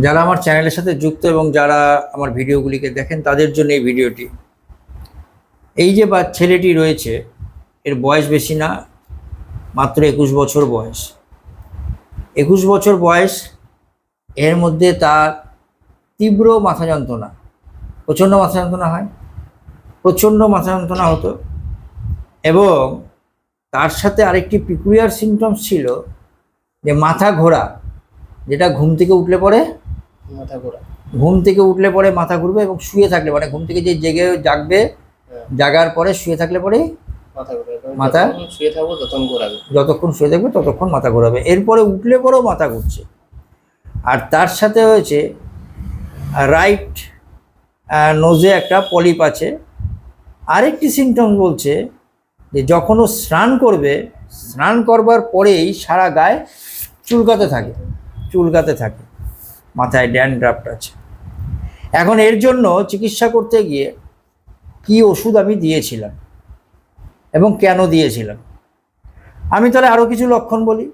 যারা আমার চ্যানেলের সাথে যুক্ত এবং যারা আমার ভিডিওগুলিকে দেখেন, তাদের জন্য এই ভিডিওটি। এই যে বা ছেলেটি রয়েছে, এর বয়স বেশি না, মাত্র একুশ বছর বয়স। একুশ বছর বয়স, এর মধ্যে তার তীব্র মাথা যন্ত্রণা। প্রচণ্ড মাথা যন্ত্রণা হয়। প্রচণ্ড মাথা যন্ত্রণা হতো। এবং তার সাথে আরেকটি পিকুলিয়ার সিমটমস ছিল যে মাথা ঘোরা, যেটা ঘুম থেকে উঠলে পরে মাথা ঘোরা। ঘুম থেকে উঠলে পরে মাথা ঘুরবে এবং শুয়ে থাকলে মানে ঘুম থেকে যে জেগে জাগবে হ্যাঁ, জাগার পরে শুয়ে থাকলে পরে মাথা শুয়ে থাকব ঘোরাবে। যতক্ষণ শুয়ে থাকবে ততক্ষণ মাথা ঘোরাবে। এরপরে উঠলে পরেও মাথা ঘুরছে। আর তার সাথে হয়েছে রাইট নোজে একটা পলিপ আছে। আরেকটি সিমটম বলছে যে যখন ও স্নান করবে স্নান করবার পরেই সারা গায়ে চুলকাতে থাকে চুলকাতে থাকে। মাথায় ড্যান্ড্রাফট আছে। এখন এর জন্য চিকিৎসা করতে গিয়ে কি ওষুধ আমি দিয়েছিলাম এবং কেন দিয়েছিলাম? আমি তাহলে আরও কিছু লক্ষণ বলি।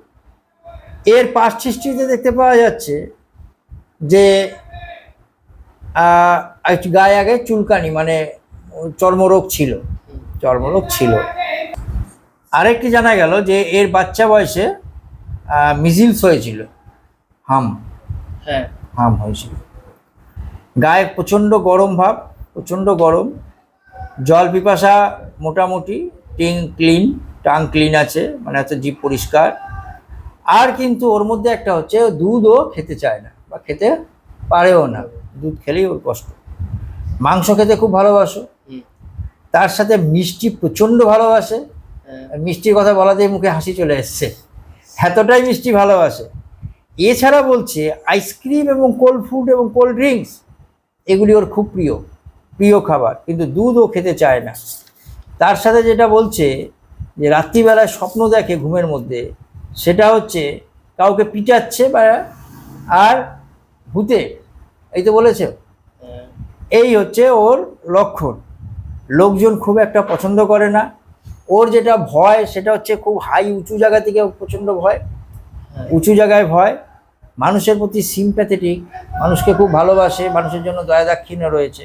এর পার্শ্ব হিস্ট্রিতে দেখতে পাওয়া যাচ্ছে যে গায়ে আগে চুলকানি মানে চর্মরোগ ছিল। চর্মরোগ ছিল। আরেকটি জানা গেল যে এর বাচ্চা বয়সে মিজিলস হয়েছিল। হাম। হ্যাঁ। হাম হয়েছিল। গায়ে প্রচণ্ড গরম ভাব প্রচণ্ড গরম। জল পিপাসা মোটামুটি টিং ক্লিন টাং ক্লিন আছে মানে হচ্ছে জিভ পরিষ্কার। আর কিন্তু ওর মধ্যে একটা হচ্ছে দুধও খেতে চায় না বা খেতে পারেও না। দুধ খেলেই ওর কষ্ট। মাংস খেতে খুব ভালোবাসো। তার সাথে মিষ্টি প্রচণ্ড ভালোবাসে। হ্যাঁ, মিষ্টির কথা বলাতেই মুখে হাসি চলে এসছে। এতটাই মিষ্টি ভালোবাসে। এছাড়া বলছে আইসক্রিম এবং কোল্ড ফুড এবং কোল্ড ড্রিঙ্কস এগুলি ওর খুব প্রিয় প্রিয় খাবার কিন্তু দুধও খেতে চায় না। তার সাথে যেটা বলছে যে রাত্রিবেলায় স্বপ্ন দেখে ঘুমের মধ্যে সেটা হচ্ছে কাউকে পিটাচ্ছে বা আর ভূতে এই তো বলেছে। এই হচ্ছে ওর লক্ষণ। লোকজন খুব একটা পছন্দ করে না। ওর যেটা ভয় সেটা হচ্ছে খুব হাই উঁচু জায়গা থেকে প্রচণ্ড ভয়। হ্যাঁ, উঁচু জায়গায় ভয়। মানুষের প্রতি সিম্প্যাথেটিক মানুষকে খুব ভালোবাসে, মানুষের জন্য দয়া দাক্ষিণ্য রয়েছে।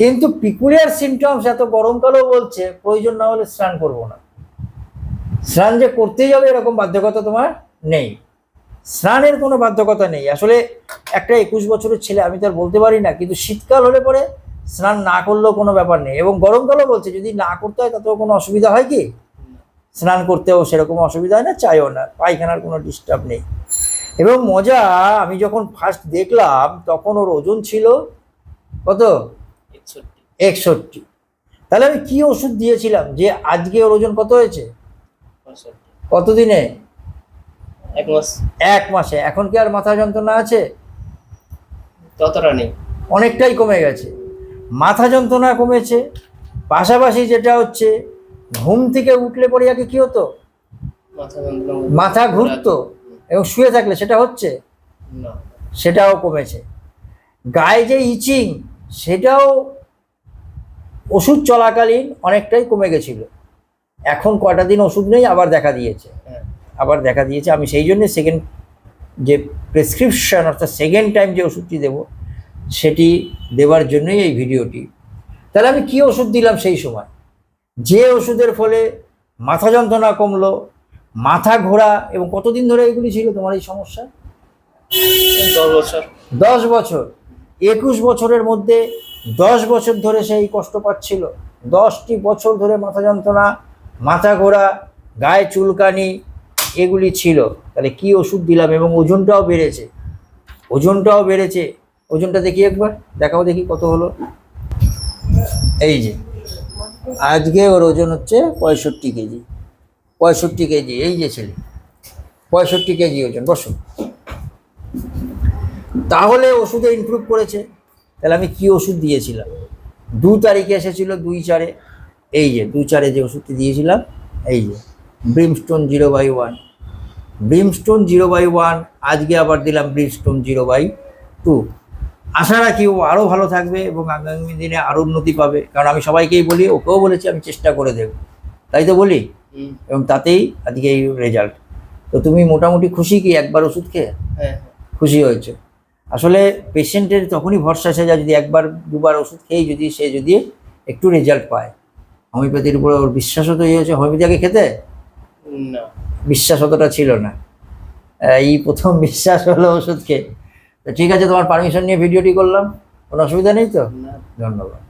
কিন্তু পিকুলিয়ার সিমটমস এত গরমকালেও বলছে, প্রয়োজন না হলে স্নান করব না। স্নান যে করতেই হবে এরকম বাধ্যকতা তোমার নেই। স্নানের কোনো বাধ্যকতা নেই। আসলে একটা একুশ বছরের ছেলে, আমি তো আর বলতে পারি না, কিন্তু শীতকাল হলে পরে স্নান না করলেও কোনো ব্যাপার নেই। এবং গরমকালও বলছে, যদি না করতে হয় তাতেও কোনো অসুবিধা হয় কি? স্নান করতেও সেরকম অসুবিধা হয় না চাইও না, পায়খানার কোনো ডিস্টার্ব নেই। এবং মজা আমি যখন ফার্স্ট দেখলাম তখন ওর ওজন ছিল কত? একষট্টি। তাহলে আমি কি ওষুধ দিয়েছিলাম? যে আজকে ওর ওজন কত হয়েছে? কতদিনে? এক মাস। এক মাসে। এখন কি আর মাথা যন্ত্রণা আছে? ততটা নেই। অনেকটাই কমে গেছে। মাথা যন্ত্রণা কমেছে। পাশাপাশি যেটা হচ্ছে ঘুম থেকে উঠলে পরে আগে কি হতো? মাথা ঘুরতো। এবং শুয়ে থাকলে সেটা হচ্ছে? না। সেটাও কমেছে। গায়ে যে ইচিং সেটাও ওষুধ চলাকালীন অনেকটাই কমে গেছিল। এখন কটা দিন ওষুধ নেই আবার দেখা দিয়েছে। হ্যাঁ। আবার দেখা দিয়েছে। আমি সেই জন্য সেকেন্ড যে প্রেসক্রিপশন অর্থাৎ সেকেন্ড টাইম যে ওষুধটি দেব সেটি দেওয়ার জন্যই এই ভিডিওটি। তাহলে আমি কি ওষুধ দিলাম সেই সময়? যে ওষুধের ফলে মাথা যন্ত্রণা কমলো মাথা ঘোরা এবং কতদিন ধরে এগুলি ছিল তোমার এই সমস্যা? দশ বছর। দশ বছর। একুশ বছরের মধ্যে দশ বছর ধরে সেই কষ্ট পাচ্ছিল দশটি বছর ধরে মাথা যন্ত্রণা মাথা ঘোরা গায়ে চুলকানি এগুলি ছিল। তাহলে কি ওষুধ দিলাম এবং ওজনটাও বেড়েছে। ওজনটাও বেড়েছে। ওজনটা দেখি একবার দেখাও দেখি কত হলো। এই যে আজকে ওর ওজন হচ্ছে পঁয়ষট্টি কেজি। পঁয়ষট্টি কেজি, এই যে ছেলে, পঁয়ষট্টি কেজি ওজন, বসো। তাহলে ওষুধে ইমপ্রুভ করেছে। তাহলে আমি কি ওষুধ দিয়েছিলাম? দু তারিখে এসেছিল দুই চারে, এই যে, দু চারে যে ওষুধটি দিয়েছিলাম, এই যে brimstone zero by one brimstone zero by one আজকে আবার দিলাম ব্রিমস্টোন জিরো বাই টু আশা রাখি ও আরও ভালো থাকবে এবং আগামী দিনে আরও উন্নতি পাবে। কারণ আমি সবাইকেই বলি, ওকেও বলেছি, আমি চেষ্টা করে দেব তাই তো বলি? এবং তাতেই আজকে এই রেজাল্ট তো তুমি মোটামুটি খুশি কি একবার ওষুধ খেয়ে? হ্যাঁ খুশি হয়েছে। আসলে পেশেন্টের তখনই ভরসা এসে যায় যদি একবার দুবার ওষুধ খেয়ে যদি সে যদি একটু রেজাল্ট পায় হোমিওপ্যাথির উপরে ওর বিশ্বাস তো হয়েছে। হোমিওপ্যাথি আগে খেতে? না। বিশ্বাস অতটা ছিল না। এই প্রথম বিশ্বাস হলো ওষুধ খেয়ে। তো ঠিক আছে তোমার পারমিশন নিয়ে ভিডিওটি করলাম। কোনো অসুবিধা নেই তো? ধন্যবাদ।